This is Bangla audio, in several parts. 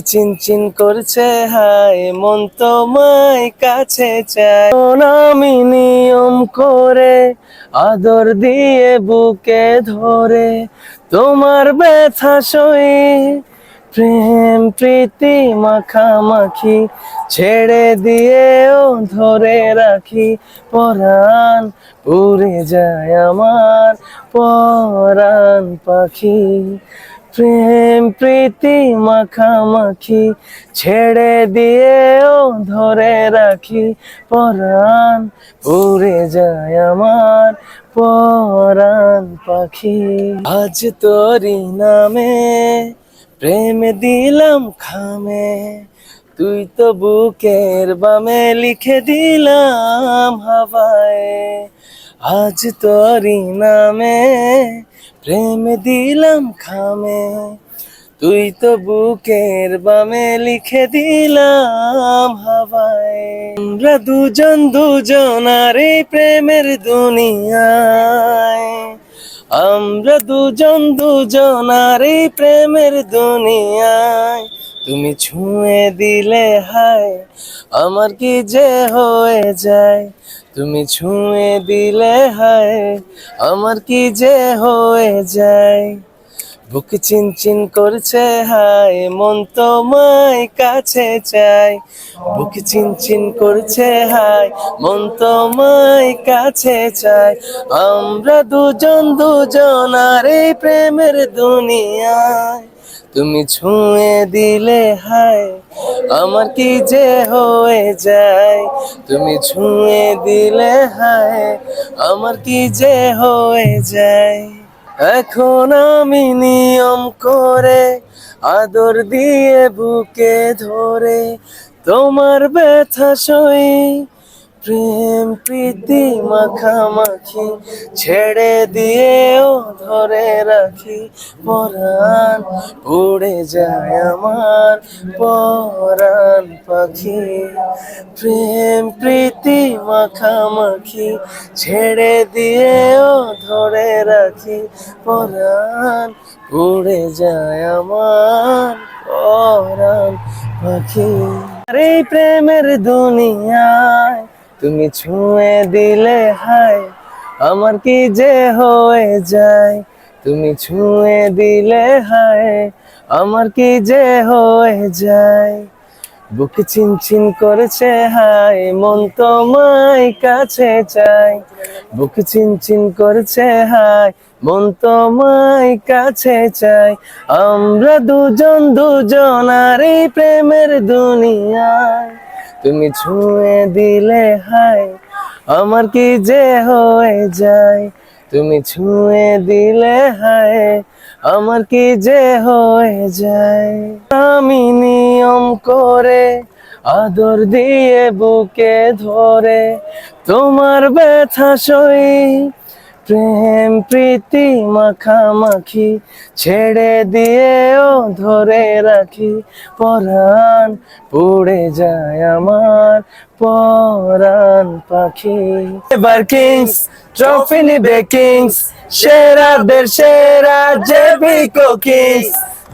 চিনচিন করছে? হায়, মন তোমায় কাছে চায়। আমি নিয়ম করে আদর দিয়ে বুকে ধরে তোমার ব্যথা সই প্রেম, প্রীতি মাখামাখি ছেড়ে দিয়েও ধরে রাখি। পরাণ উড়ে যায় আমার পরাণ পাখি। প্রেম, প্রীতি, মাখামাখি, ছেড়ে দিয়েও ধরে রাখি, পরাণ উড়ে যায় আমার পরাণ পাখি। আজ তোরি নামে প্রেম দিলাম খামে, তুই তো বুকের বামে লিখে দিলাম হাওয়ায়। আজ তোরি নামে প্রেম দিলাম খামে, তুই তো বুকের বামে লিখে দিলাম হাওয়ায়। আমরা দুজন দুজন আর এই প্রেমের দুনিয়ায়। আমরা দুজন দুজন আর এই প্রেমের দুনিয়ায়। তুমি ছুঁয়ে দিলে হায়, আমার কি যে হয়ে যায়? তুমি ছুঁয়ে দিলে হায়, আমার কি যে হয়ে যায়? বুক চিনচিন করছে হায়, মন তোমায় কাছে চাই বুক চিনচিন করছে হায়, মন তোমায় কাছে চাই আমরা দুজন দুজন আর এই প্রেমের দুনিয়ায়। তুমি ছুঁয়ে দিলে হায়, আমার কি যে হয়ে যায়? তুমি ছুঁয়ে দিলে হায়, আমার কি যে হয়ে যায়? এখন আমি নিয়ম করে আদর দিয়ে বুকে ধরে তোমার ব্যথা সই প্রেম, প্রীতি, মাখামাখি ছেড়ে দিয়েও ধরে রাখি। পরাণ উড়ে যায় আমার পরাণ পাখি। প্রেম, প্রীতি, মাখামাখি ছেড়ে দিয়েও ধরে রাখি। পরাণ উড়ে যায় আমার পরাণ পাখি। আরে প্রেমের দুনিয়ায় তুমি ছুঁয়ে দিলে, হায়, আমার কি যে হয়ে যায়? তুমি ছুঁয়ে দিলে, হায়, আমার কি যে হয়ে যায়? বুক চিনচিন করেছে, হায়, মন তোমায় কাছে চাই বুক চিনচিন করেছে, হায়, মন তোমায় কাছে চাই আমরা দুজন দুজন আর এই প্রেমের দুনিয়ায়। তুমি ছুঁয়ে দিলে হায়, আমার কি যে হয়ে যায়? তুমি ছুঁয়ে দিলে হায়, আমার কি যে হয়ে যায়? আমি নিয়ম করে আদর দিয়ে বুকে ধরে তোমার ব্যথা সই প্রেম, প্রীতি, মাখামাখি ছেড়ে দিয়েও ধরে রাখি। পরাণ পড়ে যায় আমার পরাণ পাখি। এবার কিংস ট্রফি নিবে কিংস সেরাদের সেরা জেবি কিংস।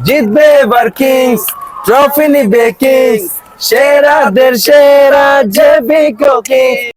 জিতবে এবার কিংস ট্রফি নিবে কিংস সেরাদের সেরা জেবি কিংস।